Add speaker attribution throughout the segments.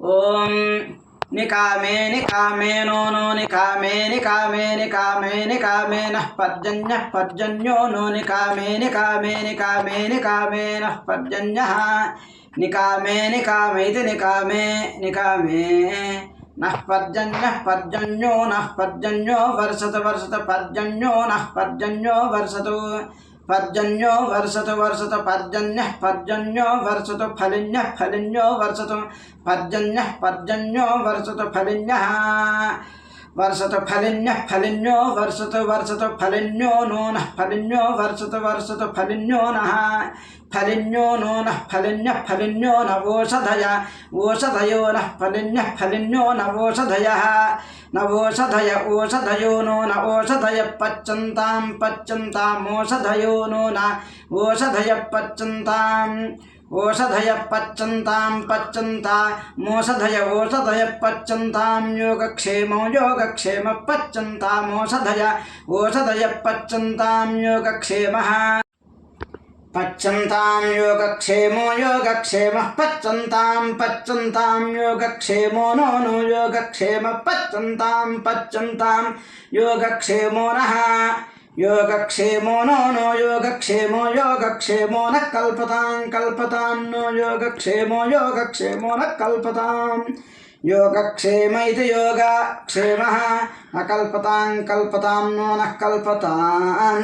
Speaker 1: ఓం నికామే నికామే నో నో నికామే నికామే నికామే నికామే నః పర్జన్యః పర్జన్యో నో నికామే నికామే నికామే నికామే నః పర్జన్యః నికామే నికామైతి నికామే నికామే నః పర్జన్యః పర్జన్యో నః పర్జన్యో వర్షత వర్షత పర్జన్యో నః పర్జన్యో వర్షతు పర్జన్యో వర్షత వర్షత పర్జన్య పర్జన్యో వర్షత ఫలిన్య ఫలిన్యో వర్షత పర్జన్య పర్జన్యో వర్షత ఫలిన్య వర్షత ఫలిన్యః ఫలిన్యో వర్షత వర్షత ఫలిన్యో నూన ఫలిన్యో వర్షత వర్షత ఫలిన్యో నహ ఫలిన్యో నూన ఫలిన్య ఫలిన్యో నవోషధయ ఓషధయో న ఫలిన్య ఫలిన్యో నవోషధయ నవోషధయ ఓషధయో నూన ఓషధయ పచ్చంతాం పచ్చంతామోషధయో నూన ఓషధయ పచ్చంతాం ఓషధయ పచ్చంతాం పచ్చంత మోషధయ ఓషధయ పచ్చంతాం యోగక్షేమం యోగక్షేమ పచ్చంతామోషధయ ఓషధయ పచ్చంతాం యోగక్షేమ పచ్చంతాం యోగక్షేమో యోగక్షేమ పచ్చంతాం పచ్చంతాం యోగక్షేమో నో నో యోగక్షేమ పచ్చంతాం పచ్చంతాం యోగక్షేమో నః యోగక్షేమో నో నో యోగక్షేమో యోగక్షేమో న కల్పతాం కల్పతాం నో యోగక్షేమో యోగక్షేమో న కల్పతాం యోగక్షేమ ఇది యోగక్షేమ అకల్పతాం కల్పతాం నో న కల్పతాం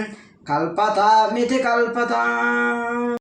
Speaker 1: కల్పతామితి కల్పతాం